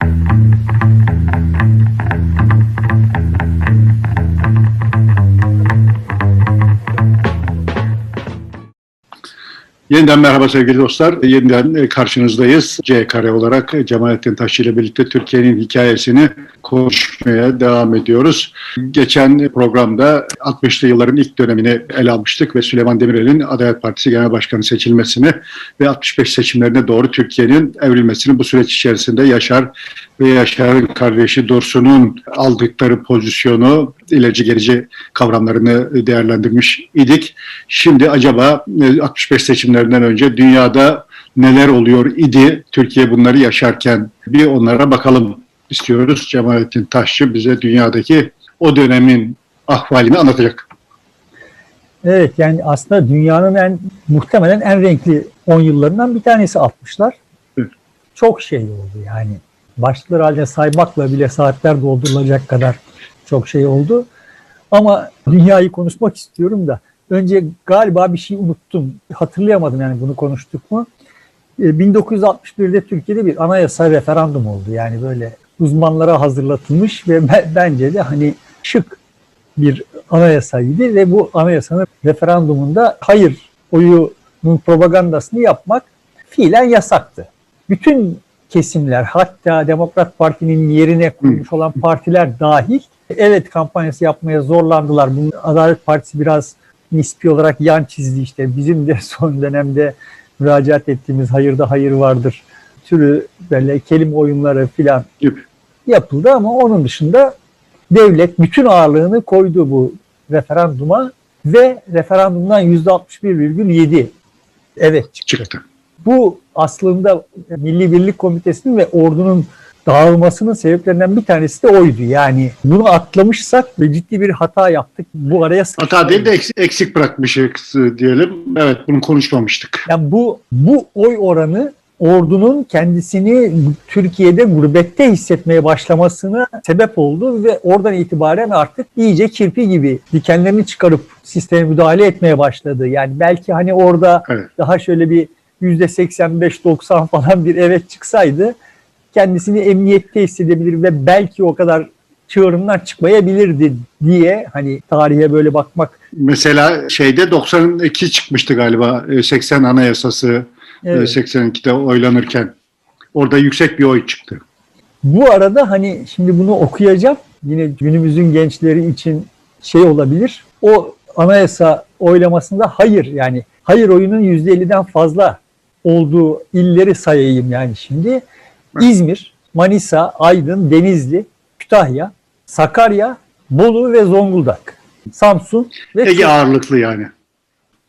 thank you Yeniden merhaba sevgili dostlar. Yeniden e, karşınızdayız. C kare olarak e, Cemalettin Taşçı ile birlikte Türkiye'nin hikayesini konuşmaya devam ediyoruz. Geçen programda 60'lı yılların ilk dönemini ele almıştık ve Süleyman Demirel'in Adalet Partisi Genel Başkanı seçilmesini ve 65 seçimlerine doğru Türkiye'nin evrilmesini bu süreç içerisinde Yaşar ve Yaşar'ın kardeşi Dursun'un aldıkları pozisyonu ilerici gerici kavramlarını değerlendirmiş idik. Şimdi acaba e, 65 seçimlerinden önce dünyada neler oluyor idi Türkiye bunları yaşarken bir onlara bakalım istiyoruz. Cemalettin Taşçı bize dünyadaki o dönemin ahvalini anlatacak. Evet yani aslında dünyanın en muhtemelen en renkli 10 yıllarından bir tanesi 60'lar. Evet. Çok şey oldu yani. Başlıklar halinde saymakla bile saatler doldurulacak kadar çok şey oldu. Ama dünyayı konuşmak istiyorum da önce galiba bir şey unuttum. Hatırlayamadım yani bunu konuştuk mu? E, 1961'de Türkiye'de bir anayasa referandum oldu. Yani böyle uzmanlara hazırlatılmış ve be- bence de hani şık bir anayasaydı ve bu anayasanın referandumunda hayır oyunun propagandasını yapmak fiilen yasaktı. Bütün kesimler hatta Demokrat Parti'nin yerine kurmuş olan partiler dahil evet kampanyası yapmaya zorlandılar. Bunun Adalet Partisi biraz nispi olarak yan çizdi işte. Bizim de son dönemde müracaat ettiğimiz hayırda hayır vardır türü böyle kelime oyunları filan yapıldı ama onun dışında devlet bütün ağırlığını koydu bu referanduma ve referandumdan %61,7 evet çıktı. Çıktı. Bu aslında Milli Birlik Komitesi'nin ve ordunun dağılmasının sebeplerinden bir tanesi de oydu. Yani bunu atlamışsak ve ciddi bir hata yaptık. Bu araya Hata değil de eksik, eksik bırakmışız diyelim. Evet bunu konuşmamıştık. Yani bu bu oy oranı ordunun kendisini Türkiye'de gurbette hissetmeye başlamasına sebep oldu ve oradan itibaren artık iyice kirpi gibi dikenlerini çıkarıp sisteme müdahale etmeye başladı. Yani belki hani orada Evet. daha şöyle bir yüzde 85-90 falan bir evet çıksaydı kendisini emniyette hissedebilir ve belki o kadar çığırından çıkmayabilirdi diye hani tarihe böyle bakmak Mesela şeyde 92 çıkmıştı galiba e, 80 anayasası e, evet. 82'de oylanırken. Orada yüksek bir oy çıktı. Bu arada hani şimdi bunu okuyacağım. Yine günümüzün gençleri için şey olabilir. O anayasa oylamasında hayır yani hayır oyunun %50'den fazla olduğu illeri sayayım yani şimdi. İzmir, Manisa, Aydın, Denizli, Kütahya, Sakarya, Bolu ve Zonguldak. Samsun ve Ege ağırlıklı yani.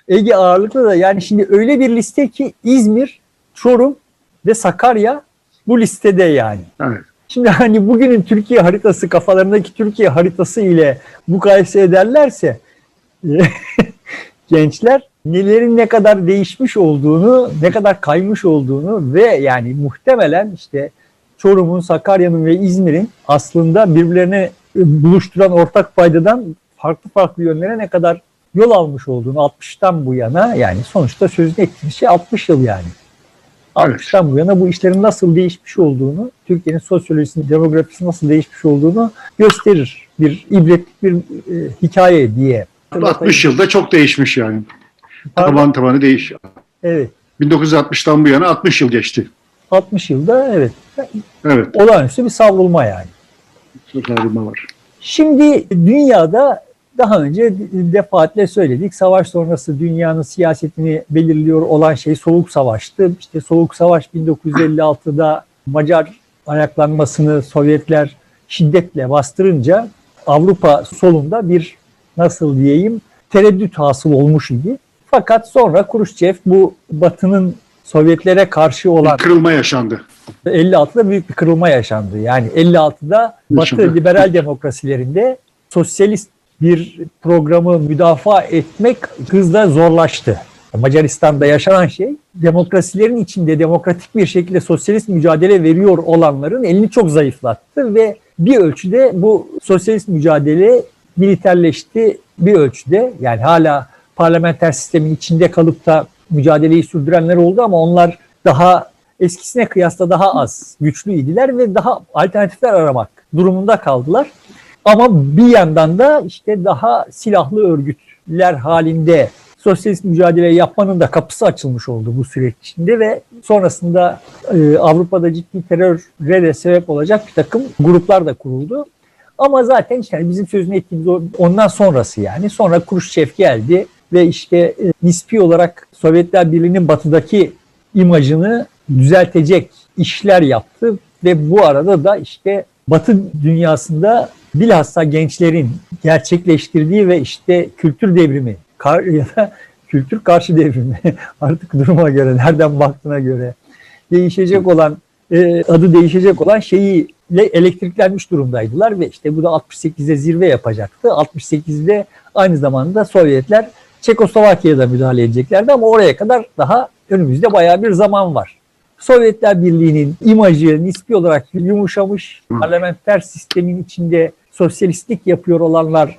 Ege ağırlıklı da yani şimdi öyle bir liste ki İzmir, Çorum ve Sakarya bu listede yani. Evet. Şimdi hani bugünün Türkiye haritası kafalarındaki Türkiye haritası ile mukayese ederlerse gençler nelerin ne kadar değişmiş olduğunu, ne kadar kaymış olduğunu ve yani muhtemelen işte Çorum'un, Sakarya'nın ve İzmir'in aslında birbirlerine buluşturan ortak paydadan farklı farklı yönlere ne kadar yol almış olduğunu 60'tan bu yana yani sonuçta sözünü ettiğimiz şey 60 yıl yani. Evet. 60'tan bu yana bu işlerin nasıl değişmiş olduğunu, Türkiye'nin sosyolojisinin, demografisi nasıl değişmiş olduğunu gösterir. Bir ibretlik bir e, hikaye diye. 60 yılda çok değişmiş yani. Pardon. Taban tabanı değiş. Evet. 1960'tan bu yana 60 yıl geçti. 60 yılda evet. Evet. Olağanüstü bir savrulma yani. Sıralama var. Şimdi dünyada daha önce defaatle söyledik. Savaş sonrası dünyanın siyasetini belirliyor olan şey Soğuk Savaş'tı. İşte Soğuk Savaş 1956'da Macar ayaklanmasını Sovyetler şiddetle bastırınca Avrupa solunda bir nasıl diyeyim tereddüt hasıl olmuş idi. Fakat sonra Khrushchev bu Batı'nın Sovyetlere karşı olan Bir kırılma yaşandı. 56'da büyük bir kırılma yaşandı. Yani 56'da Batı Yaşandı. liberal demokrasilerinde sosyalist bir programı müdafaa etmek hızla zorlaştı. Macaristan'da yaşanan şey demokrasilerin içinde demokratik bir şekilde sosyalist mücadele veriyor olanların elini çok zayıflattı ve bir ölçüde bu sosyalist mücadele militerleşti bir ölçüde. Yani hala parlamenter sistemin içinde kalıp da mücadeleyi sürdürenler oldu ama onlar daha eskisine kıyasla daha az güçlüydiler ve daha alternatifler aramak durumunda kaldılar. Ama bir yandan da işte daha silahlı örgütler halinde sosyalist mücadele yapmanın da kapısı açılmış oldu bu süreç içinde ve sonrasında e, Avrupa'da ciddi teröre de sebep olacak bir takım gruplar da kuruldu. Ama zaten işte bizim sözünü ettiğimiz ondan sonrası yani. Sonra Khrushchev geldi ve işte e, nispi olarak Sovyetler Birliği'nin batıdaki imajını düzeltecek işler yaptı ve bu arada da işte Batı dünyasında bilhassa gençlerin gerçekleştirdiği ve işte kültür devrimi ya da kültür karşı devrimi artık duruma göre nereden baktığına göre değişecek olan e, adı değişecek olan şeyiyle elektriklenmiş durumdaydılar ve işte bu da 68'de zirve yapacaktı. 68'de aynı zamanda Sovyetler Çekoslovakya'da müdahale edeceklerdi ama oraya kadar daha önümüzde bayağı bir zaman var. Sovyetler Birliği'nin imajı nispi olarak yumuşamış, parlamenter sistemin içinde sosyalistlik yapıyor olanların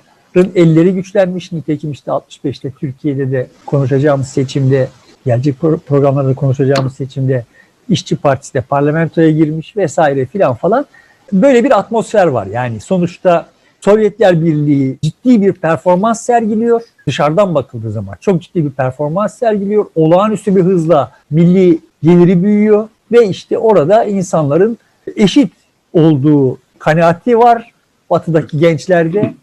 elleri güçlenmiş. Nitekim işte 65'te Türkiye'de de konuşacağımız seçimde, gelecek pro- programlarda konuşacağımız seçimde İşçi Partisi de parlamentoya girmiş vesaire filan falan. Böyle bir atmosfer var. Yani sonuçta Sovyetler Birliği ciddi bir performans sergiliyor. Dışarıdan bakıldığı zaman çok ciddi bir performans sergiliyor. Olağanüstü bir hızla milli geliri büyüyor ve işte orada insanların eşit olduğu kanaati var batıdaki gençlerde.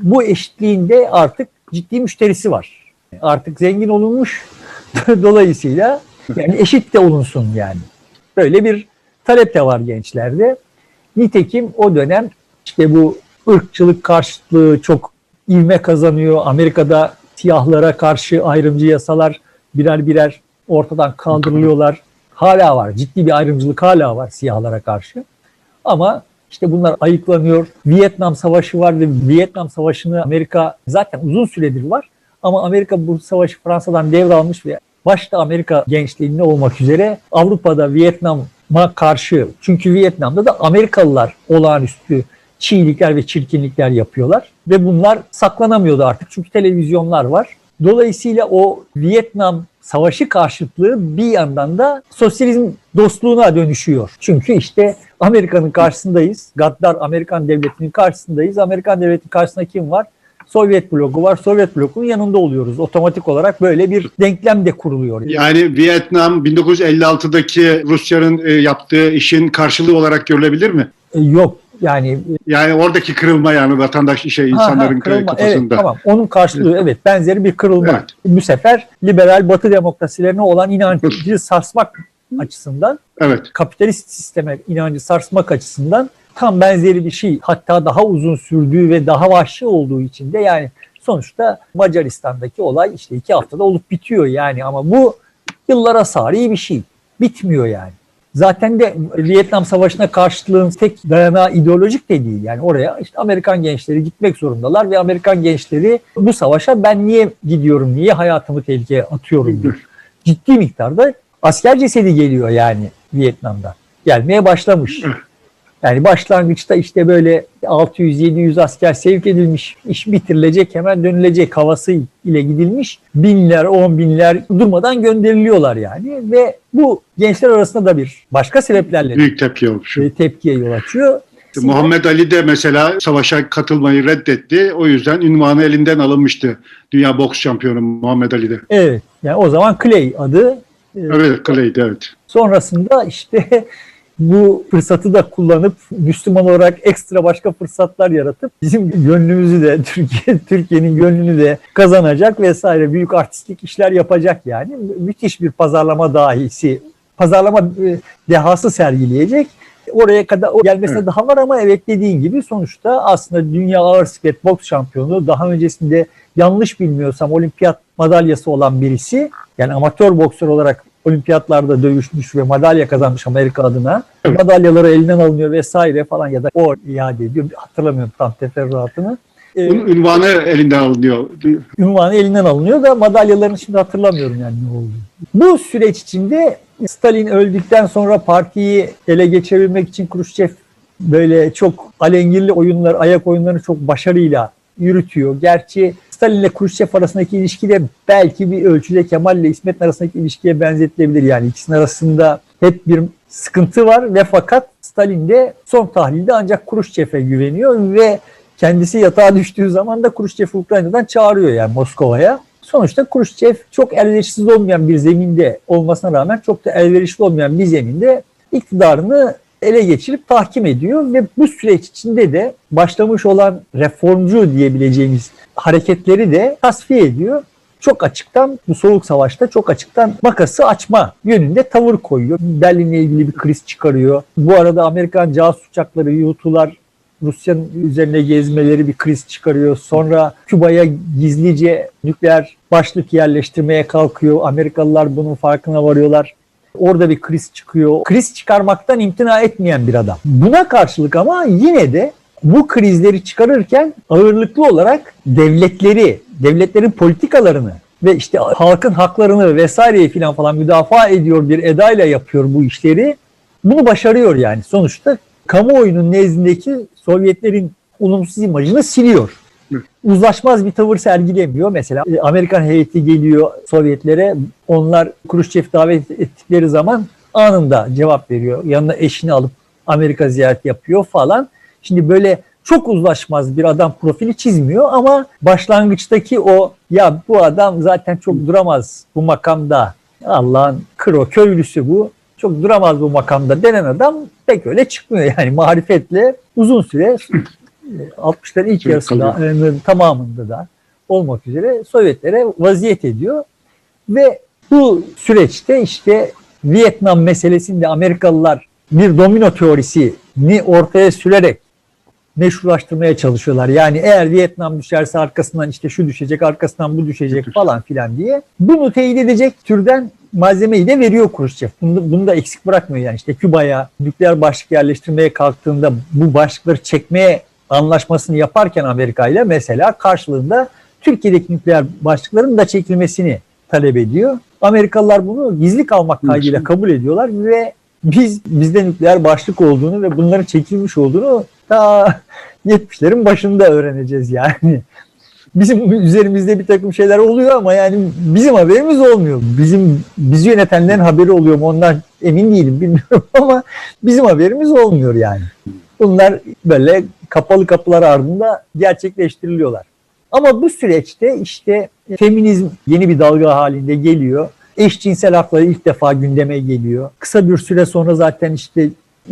Bu eşitliğinde artık ciddi müşterisi var. Artık zengin olunmuş dolayısıyla yani eşit de olunsun yani. Böyle bir talep de var gençlerde. Nitekim o dönem işte bu ırkçılık karşıtlığı çok ivme kazanıyor. Amerika'da siyahlara karşı ayrımcı yasalar birer birer ortadan kaldırılıyorlar. Hala var. Ciddi bir ayrımcılık hala var siyahlara karşı. Ama işte bunlar ayıklanıyor. Vietnam Savaşı var ve Vietnam Savaşı'nı Amerika zaten uzun süredir var. Ama Amerika bu savaşı Fransa'dan devralmış ve başta Amerika gençliğinde olmak üzere Avrupa'da Vietnam'a karşı çünkü Vietnam'da da Amerikalılar olağanüstü çiğlikler ve çirkinlikler yapıyorlar ve bunlar saklanamıyordu artık çünkü televizyonlar var. Dolayısıyla o Vietnam savaşı karşıtlığı bir yandan da sosyalizm dostluğuna dönüşüyor. Çünkü işte Amerika'nın karşısındayız. Gaddar Amerikan devletinin karşısındayız. Amerikan devletinin karşısında kim var? Sovyet bloku var. Sovyet blokunun yanında oluyoruz. Otomatik olarak böyle bir denklem de kuruluyor. Yani Vietnam 1956'daki Rusya'nın e, yaptığı işin karşılığı olarak görülebilir mi? E, Yok yani Yani oradaki kırılma yani vatandaş şey Ha, ha, insanların kırılma. kafasında. Evet, tamam. Onun karşılığı evet benzeri bir kırılma. Evet. Bu sefer liberal batı demokrasilerine olan inancı sarsmak açısından, Evet. kapitalist sisteme inancı sarsmak açısından tam benzeri bir şey. Hatta daha uzun sürdüğü ve daha vahşi olduğu için de yani sonuçta Macaristan'daki olay işte iki haftada olup bitiyor yani ama bu yıllara sari bir şey. Bitmiyor yani. Zaten de Vietnam Savaşı'na karşılığın tek dayanağı ideolojik de değil. Yani oraya işte Amerikan gençleri gitmek zorundalar ve Amerikan gençleri bu savaşa ben niye gidiyorum, niye hayatımı tehlikeye atıyorum diyor. Ciddi miktarda asker cesedi geliyor yani Vietnam'dan. Gelmeye başlamış. Yani başlangıçta işte böyle 600-700 asker sevk edilmiş, iş bitirilecek hemen dönülecek havası ile gidilmiş. Binler, on binler durmadan gönderiliyorlar yani ve bu gençler arasında da bir başka sebeplerle Büyük tepki e, tepkiye yol açıyor. Muhammed Ali de mesela savaşa katılmayı reddetti. O yüzden ünvanı elinden alınmıştı. Dünya boks şampiyonu Muhammed Ali'de. Evet, yani o zaman Clay adı. E, Evet, Clay'di evet. Sonrasında işte bu fırsatı da kullanıp Müslüman olarak ekstra başka fırsatlar yaratıp bizim gönlümüzü de Türkiye Türkiye'nin gönlünü de kazanacak vesaire büyük artistik işler yapacak yani. Müthiş bir pazarlama dahisi, pazarlama e, dehası sergileyecek. Oraya kadar o gelmesine Evet. daha var ama evet dediğin gibi sonuçta aslında dünya ağır siklet boks şampiyonu daha öncesinde yanlış bilmiyorsam olimpiyat madalyası olan birisi yani amatör boksör olarak olimpiyatlarda dövüşmüş ve madalya kazanmış Amerika adına. Evet. Madalyaları elinden alınıyor vesaire falan ya da o iade ediyor. Hatırlamıyorum tam teferruatını. Ee, Ün- Ünvanı elinden alınıyor. ünvanı elinden alınıyor da madalyalarını şimdi hatırlamıyorum yani ne oldu. Bu süreç içinde Stalin öldükten sonra partiyi ele geçirebilmek için Khrushchev böyle çok alengirli oyunlar, ayak oyunlarını çok başarıyla yürütüyor. Gerçi Stalin ile Khrushchev arasındaki ilişki de belki bir ölçüde Kemal ile İsmet arasındaki ilişkiye benzetilebilir. Yani ikisinin arasında hep bir sıkıntı var ve fakat Stalin de son tahlilde ancak Khrushchev'e güveniyor ve kendisi yatağa düştüğü zaman da Khrushchev'i Ukrayna'dan çağırıyor yani Moskova'ya. Sonuçta Khrushchev çok elverişsiz olmayan bir zeminde olmasına rağmen çok da elverişli olmayan bir zeminde iktidarını ele geçirip tahkim ediyor ve bu süreç içinde de başlamış olan reformcu diyebileceğimiz hareketleri de tasfiye ediyor. Çok açıktan bu soğuk savaşta çok açıktan makası açma yönünde tavır koyuyor. Berlin'le ilgili bir kriz çıkarıyor. Bu arada Amerikan casus uçakları Yutular Rusya'nın üzerine gezmeleri bir kriz çıkarıyor. Sonra Küba'ya gizlice nükleer başlık yerleştirmeye kalkıyor. Amerikalılar bunun farkına varıyorlar. Orada bir kriz çıkıyor. Kriz çıkarmaktan imtina etmeyen bir adam. Buna karşılık ama yine de bu krizleri çıkarırken ağırlıklı olarak devletleri, devletlerin politikalarını ve işte halkın haklarını vesaireyi falan falan müdafaa ediyor bir edayla yapıyor bu işleri. Bunu başarıyor yani. Sonuçta kamuoyunun nezdindeki Sovyetlerin olumsuz imajını siliyor. Uzlaşmaz bir tavır sergilemiyor. Mesela e, Amerikan heyeti geliyor Sovyetlere. Onlar Khrushchev davet ettikleri zaman anında cevap veriyor. Yanına eşini alıp Amerika ziyareti yapıyor falan. Şimdi böyle çok uzlaşmaz bir adam profili çizmiyor ama başlangıçtaki o ya bu adam zaten çok duramaz bu makamda. Allah'ın kro köylüsü bu. Çok duramaz bu makamda denen adam pek öyle çıkmıyor yani marifetle uzun süre 60'ların ilk yarısında e, tamamında da olmak üzere Sovyetlere vaziyet ediyor ve bu süreçte işte Vietnam meselesinde Amerikalılar bir domino teorisini ortaya sürerek meşrulaştırmaya çalışıyorlar. Yani eğer Vietnam düşerse arkasından işte şu düşecek, arkasından bu düşecek falan filan diye. Bunu teyit edecek türden malzemeyi de veriyor Khrushchev. Bunu, bunu da eksik bırakmıyor yani. işte Küba'ya nükleer başlık yerleştirmeye kalktığında bu başlıkları çekmeye anlaşmasını yaparken Amerika ile mesela karşılığında Türkiye'deki nükleer başlıkların da çekilmesini talep ediyor. Amerikalılar bunu gizli kalmak kaydıyla kabul ediyorlar ve biz bizde nükleer başlık olduğunu ve bunların çekilmiş olduğunu ta 70'lerin başında öğreneceğiz yani. Bizim üzerimizde bir takım şeyler oluyor ama yani bizim haberimiz olmuyor. Bizim bizi yönetenlerin haberi oluyor mu ondan emin değilim bilmiyorum ama bizim haberimiz olmuyor yani. Bunlar böyle kapalı kapılar ardında gerçekleştiriliyorlar. Ama bu süreçte işte feminizm yeni bir dalga halinde geliyor. Eşcinsel hakları ilk defa gündeme geliyor. Kısa bir süre sonra zaten işte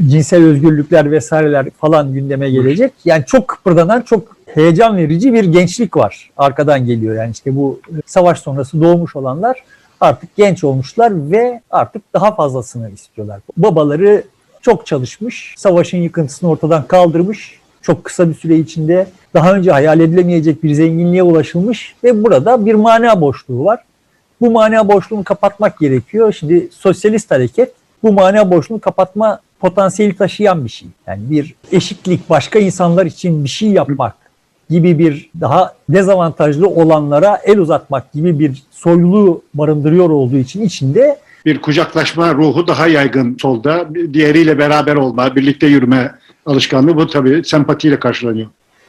cinsel özgürlükler vesaireler falan gündeme gelecek. Yani çok kıpırdanan, çok heyecan verici bir gençlik var. Arkadan geliyor yani işte bu savaş sonrası doğmuş olanlar artık genç olmuşlar ve artık daha fazlasını istiyorlar. Babaları çok çalışmış, savaşın yıkıntısını ortadan kaldırmış. Çok kısa bir süre içinde daha önce hayal edilemeyecek bir zenginliğe ulaşılmış ve burada bir mana boşluğu var. Bu mana boşluğunu kapatmak gerekiyor. Şimdi sosyalist hareket bu mana boşluğunu kapatma potansiyeli taşıyan bir şey. Yani bir eşitlik, başka insanlar için bir şey yapmak gibi bir daha dezavantajlı olanlara el uzatmak gibi bir soylu barındırıyor olduğu için içinde Bir kucaklaşma ruhu daha yaygın solda. Diğeriyle beraber olma, birlikte yürüme alışkanlığı bu tabii sempatiyle karşılanıyor.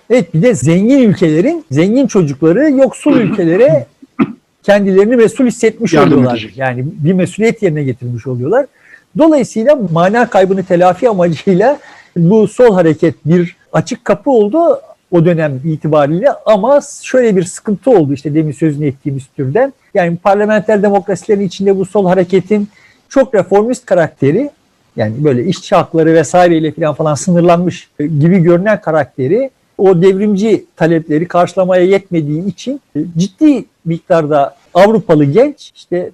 Evet bir de zengin ülkelerin zengin çocukları yoksul ülkelere kendilerini mesul hissetmiş Yardım oluyorlar. edecek. Yani bir mesuliyet yerine getirmiş oluyorlar. Dolayısıyla mana kaybını telafi amacıyla bu sol hareket bir açık kapı oldu o dönem itibariyle ama şöyle bir sıkıntı oldu işte demin sözünü ettiğimiz türden. Yani parlamenter demokrasilerin içinde bu sol hareketin çok reformist karakteri yani böyle işçi hakları vesaireyle falan falan sınırlanmış gibi görünen karakteri o devrimci talepleri karşılamaya yetmediği için ciddi miktarda Avrupalı genç işte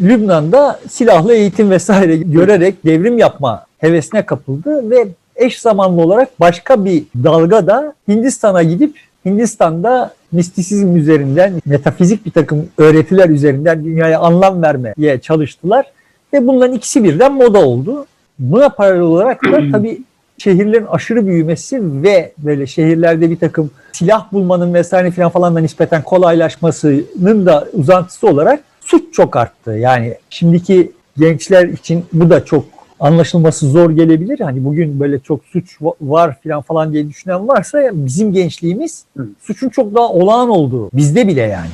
Lübnan'da silahlı eğitim vesaire görerek devrim yapma hevesine kapıldı ve eş zamanlı olarak başka bir dalga da Hindistan'a gidip Hindistan'da mistisizm üzerinden, metafizik bir takım öğretiler üzerinden dünyaya anlam vermeye çalıştılar. Ve bunların ikisi birden moda oldu. Buna paralel olarak da tabii şehirlerin aşırı büyümesi ve böyle şehirlerde bir takım silah bulmanın vesaire falan falan da nispeten kolaylaşmasının da uzantısı olarak suç çok arttı. Yani şimdiki gençler için bu da çok anlaşılması zor gelebilir. Hani bugün böyle çok suç va- var falan falan diye düşünen varsa bizim gençliğimiz Hı. suçun çok daha olağan olduğu bizde bile yani.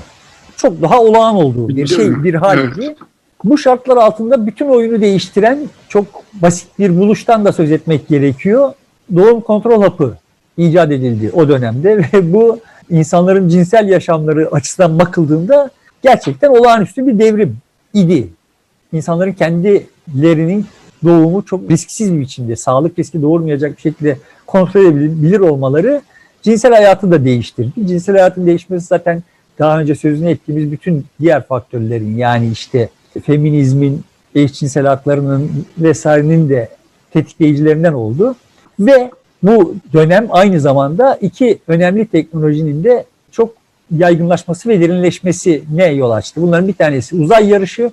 Çok daha olağan olduğu bir şey, bir Evet. Bu şartlar altında bütün oyunu değiştiren çok basit bir buluştan da söz etmek gerekiyor. Doğum kontrol hapı icat edildi o dönemde ve bu insanların cinsel yaşamları açısından bakıldığında gerçekten olağanüstü bir devrim idi. İnsanların kendilerinin doğumu çok risksiz bir biçimde, sağlık riski doğurmayacak bir şekilde kontrol edebilir olmaları cinsel hayatı da değiştirdi. Cinsel hayatın değişmesi zaten daha önce sözünü ettiğimiz bütün diğer faktörlerin yani işte feminizmin, eşcinsel haklarının vesairenin de tetikleyicilerinden oldu. Ve bu dönem aynı zamanda iki önemli teknolojinin de çok yaygınlaşması ve derinleşmesine yol açtı. Bunların bir tanesi uzay yarışı,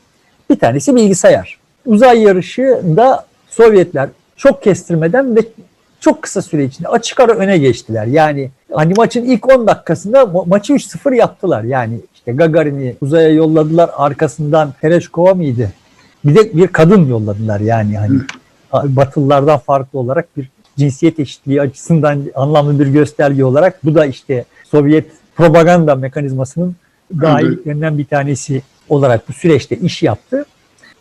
bir tanesi bilgisayar. Uzay yarışında Sovyetler çok kestirmeden ve çok kısa süre içinde açık ara öne geçtiler. Yani hani maçın ilk 10 dakikasında ma- maçı 3-0 yaptılar. Yani işte Gagarin'i uzaya yolladılar. Arkasından Tereshkova mıydı? Bir de bir kadın yolladılar yani hani Batılılardan farklı olarak bir cinsiyet eşitliği açısından anlamlı bir gösterge olarak bu da işte Sovyet propaganda mekanizmasının dahiliklerinden bir tanesi olarak bu süreçte iş yaptı.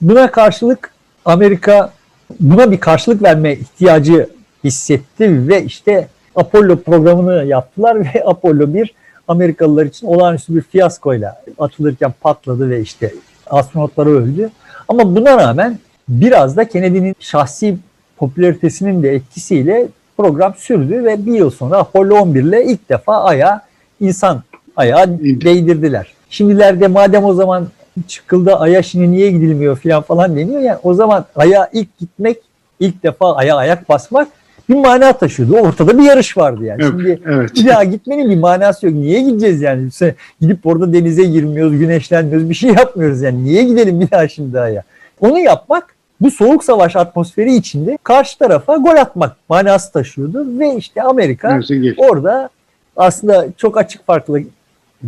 Buna karşılık Amerika buna bir karşılık verme ihtiyacı hissetti ve işte Apollo programını yaptılar ve Apollo 1 Amerikalılar için olağanüstü bir fiyaskoyla atılırken patladı ve işte astronotları öldü. Ama buna rağmen biraz da Kennedy'nin şahsi popülaritesinin de etkisiyle program sürdü ve bir yıl sonra Apollo 11 ile ilk defa Ay'a insan İndi. değdirdiler. Şimdilerde madem o zaman çıkıldı Ay'a şimdi niye gidilmiyor falan falan deniyor ya o zaman Ay'a ilk gitmek ilk defa Ay'a ayak basmak bir mana taşıyordu. Ortada bir yarış vardı yani. Evet, Şimdi evet. bir daha gitmenin bir manası yok. Niye gideceğiz yani? Sen gidip orada denize girmiyoruz, güneşlenmiyoruz, bir şey yapmıyoruz yani. Niye gidelim bir daha şimdi Ay'a? Onu yapmak bu soğuk savaş atmosferi içinde karşı tarafa gol atmak manası taşıyordu ve işte Amerika orada aslında çok açık farklı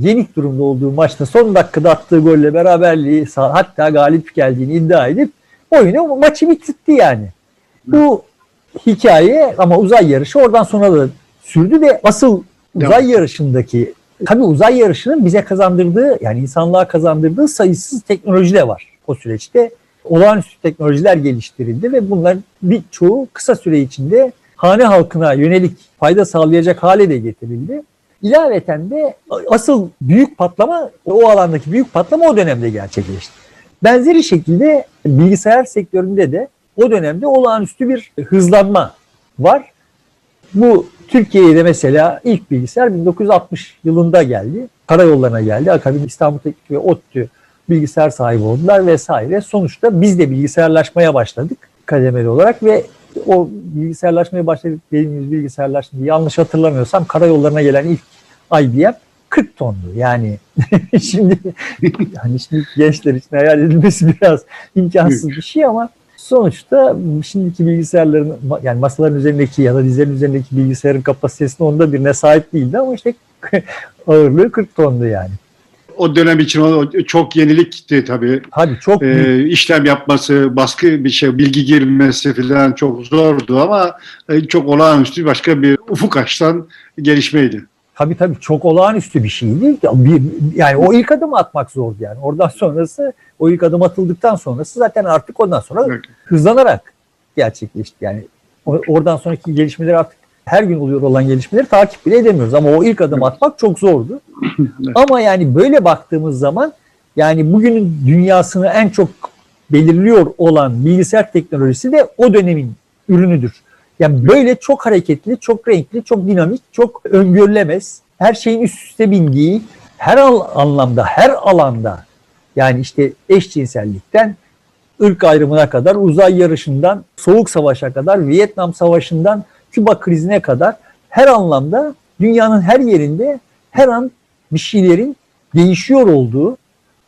yenik durumda olduğu maçta son dakikada attığı golle beraberliği hatta galip geldiğini iddia edip oyunu maçı bitirtti yani. Bu hikaye ama uzay yarışı oradan sonra da sürdü ve asıl uzay yarışındaki tabii uzay yarışının bize kazandırdığı yani insanlığa kazandırdığı sayısız teknoloji de var o süreçte. Olağanüstü teknolojiler geliştirildi ve bunların birçoğu kısa süre içinde hane halkına yönelik fayda sağlayacak hale de getirildi. İlaveten de asıl büyük patlama o alandaki büyük patlama o dönemde gerçekleşti. Benzeri şekilde bilgisayar sektöründe de o dönemde olağanüstü bir hızlanma var. Bu Türkiye'de mesela ilk bilgisayar 1960 yılında geldi. Karayollarına geldi. Akabinde İstanbul Teknik ve ODTÜ bilgisayar sahibi oldular vesaire. Sonuçta biz de bilgisayarlaşmaya başladık kademeli olarak ve o bilgisayarlaşmaya başladık dediğimiz bilgisayarlaşma yanlış hatırlamıyorsam karayollarına gelen ilk IBM 40 tondu. Yani şimdi yani şimdi gençler için hayal edilmesi biraz imkansız bir şey ama sonuçta şimdiki bilgisayarların yani masaların üzerindeki ya da dizlerin üzerindeki bilgisayarın kapasitesinin onda birine sahip değildi ama işte ağırlığı 40 tondu yani. O dönem için o çok yenilikti tabii. Hadi çok. Ee, işlem yapması, baskı bir şey, bilgi girmesi falan çok zordu ama e, çok olağanüstü başka bir ufuk açtan gelişmeydi. Tabii tabii çok olağanüstü bir şeydi. Bir, yani o ilk adımı atmak zordu yani. Oradan sonrası o ilk adım atıldıktan sonrası zaten artık ondan sonra Evet. hızlanarak gerçekleşti. Yani oradan sonraki gelişmeleri artık her gün oluyor olan gelişmeleri takip bile edemiyoruz. Ama o ilk adım atmak çok zordu. Ama yani böyle baktığımız zaman yani bugünün dünyasını en çok belirliyor olan bilgisayar teknolojisi de o dönemin ürünüdür. Yani böyle çok hareketli, çok renkli, çok dinamik, çok öngörülemez. Her şeyin üst üste bindiği, her anlamda, her alanda yani işte eşcinsellikten ırk ayrımına kadar, uzay yarışından, soğuk savaşa kadar, Vietnam Savaşı'ndan Küba krizine kadar her anlamda dünyanın her yerinde her an bir şeylerin değişiyor olduğu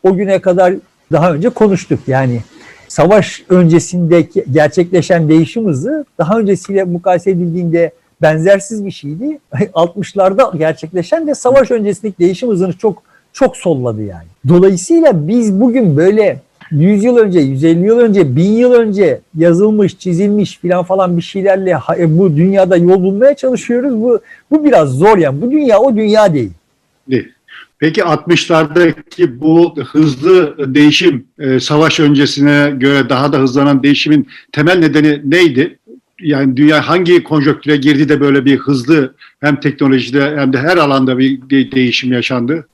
o güne kadar daha önce konuştuk. Yani savaş öncesindeki gerçekleşen değişim hızı daha öncesiyle mukayese edildiğinde benzersiz bir şeydi. 60'larda gerçekleşen de savaş öncesindeki değişim hızını çok çok solladı yani. Dolayısıyla biz bugün böyle 100 yıl önce, 150 yıl önce, 1000 yıl önce yazılmış, çizilmiş filan falan bir şeylerle e, bu dünyada yol bulmaya çalışıyoruz. Bu bu biraz zor yani. Bu dünya o dünya değil. Değil. Peki 60'lardaki bu hızlı değişim, e, savaş öncesine göre daha da hızlanan değişimin temel nedeni neydi? Yani dünya hangi konjonktüre girdi de böyle bir hızlı hem teknolojide hem de her alanda bir de- değişim yaşandı?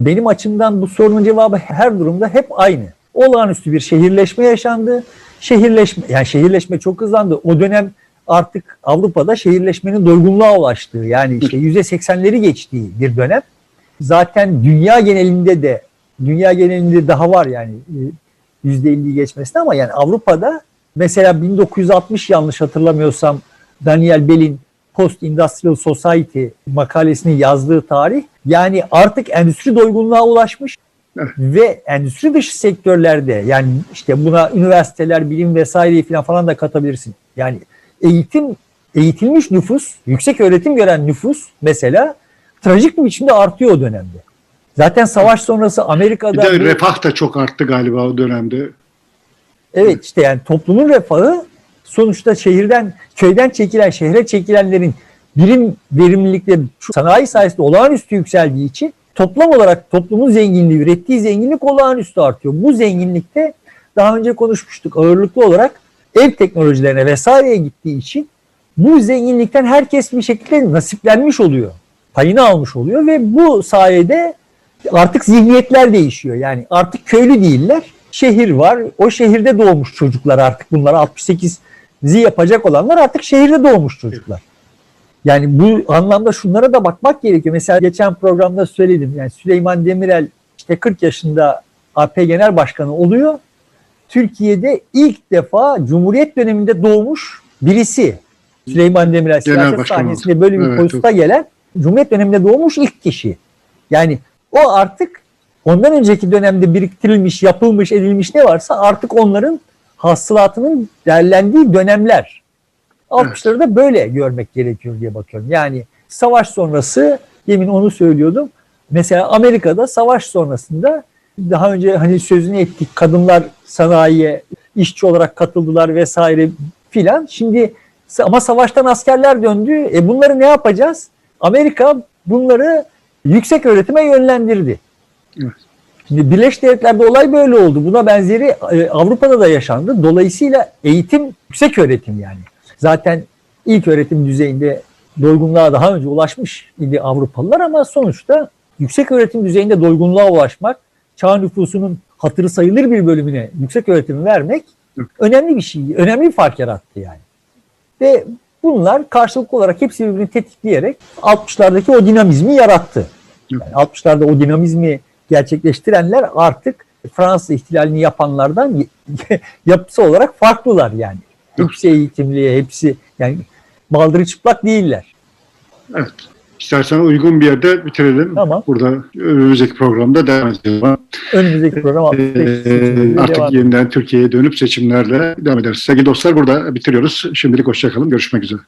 Benim açımdan bu sorunun cevabı her durumda hep aynı. Olağanüstü bir şehirleşme yaşandı. Şehirleşme yani şehirleşme çok hızlandı. O dönem artık Avrupa'da şehirleşmenin doygunluğa ulaştığı yani işte %80'leri geçtiği bir dönem. Zaten dünya genelinde de dünya genelinde daha var yani e, %50'yi geçmesine ama yani Avrupa'da mesela 1960 yanlış hatırlamıyorsam Daniel Bell'in Post Industrial Society makalesini yazdığı tarih yani artık endüstri doygunluğa ulaşmış Evet. ve endüstri dışı sektörlerde yani işte buna üniversiteler, bilim vesaireyi falan falan da katabilirsin. Yani eğitim eğitilmiş nüfus, yüksek öğretim gören nüfus mesela trajik bir biçimde artıyor o dönemde. Zaten savaş sonrası Bir Amerika'da de bu- refah da çok arttı galiba o dönemde. Evet işte yani toplumun refahı sonuçta şehirden, köyden çekilen, şehre çekilenlerin birim verimlilikle sanayi sayesinde olağanüstü yükseldiği için toplam olarak toplumun zenginliği, ürettiği zenginlik olağanüstü artıyor. Bu zenginlikte daha önce konuşmuştuk ağırlıklı olarak ev teknolojilerine vesaireye gittiği için bu zenginlikten herkes bir şekilde nasiplenmiş oluyor. Payını almış oluyor ve bu sayede artık zihniyetler değişiyor. Yani artık köylü değiller. Şehir var. O şehirde doğmuş çocuklar artık bunlar 68'i yapacak olanlar artık şehirde doğmuş çocuklar. Yani bu anlamda şunlara da bakmak gerekiyor. Mesela geçen programda söyledim. Yani Süleyman Demirel işte 40 yaşında AP Genel Başkanı oluyor. Türkiye'de ilk defa Cumhuriyet döneminde doğmuş birisi. Süleyman Demirel siyaset sahnesinde böyle bir Evet, posta gelen Cumhuriyet döneminde doğmuş ilk kişi. Yani o artık ondan önceki dönemde biriktirilmiş, yapılmış, edilmiş ne varsa artık onların hasılatının değerlendiği dönemler. 60'ları da böyle görmek gerekiyor diye bakıyorum. Yani savaş sonrası, yemin onu söylüyordum. Mesela Amerika'da savaş sonrasında daha önce hani sözünü ettik kadınlar sanayiye işçi olarak katıldılar vesaire filan. Şimdi ama savaştan askerler döndü. E bunları ne yapacağız? Amerika bunları yüksek öğretime yönlendirdi. Evet. Şimdi Birleşik Devletler'de olay böyle oldu. Buna benzeri e, Avrupa'da da yaşandı. Dolayısıyla eğitim yüksek öğretim yani. Zaten ilk öğretim düzeyinde doygunluğa daha önce ulaşmış idi Avrupalılar ama sonuçta yüksek öğretim düzeyinde doygunluğa ulaşmak, çağ nüfusunun hatırı sayılır bir bölümüne yüksek öğretim vermek önemli bir şey, önemli bir fark yarattı yani. Ve bunlar karşılıklı olarak hepsi birbirini tetikleyerek 60'lardaki o dinamizmi yarattı. Yani 60'larda o dinamizmi gerçekleştirenler artık Fransız ihtilalini yapanlardan yapısı olarak farklılar yani. Hepsi eğitimli, hepsi yani baldırı çıplak değiller. Evet. İstersen uygun bir yerde bitirelim. Tamam. Burada önümüzdeki programda devam edelim. Önümüzdeki program 65 Ee, artık devam yeniden Türkiye'ye dönüp seçimlerle devam ederiz. Sevgili dostlar burada bitiriyoruz. Şimdilik hoşçakalın. Görüşmek üzere.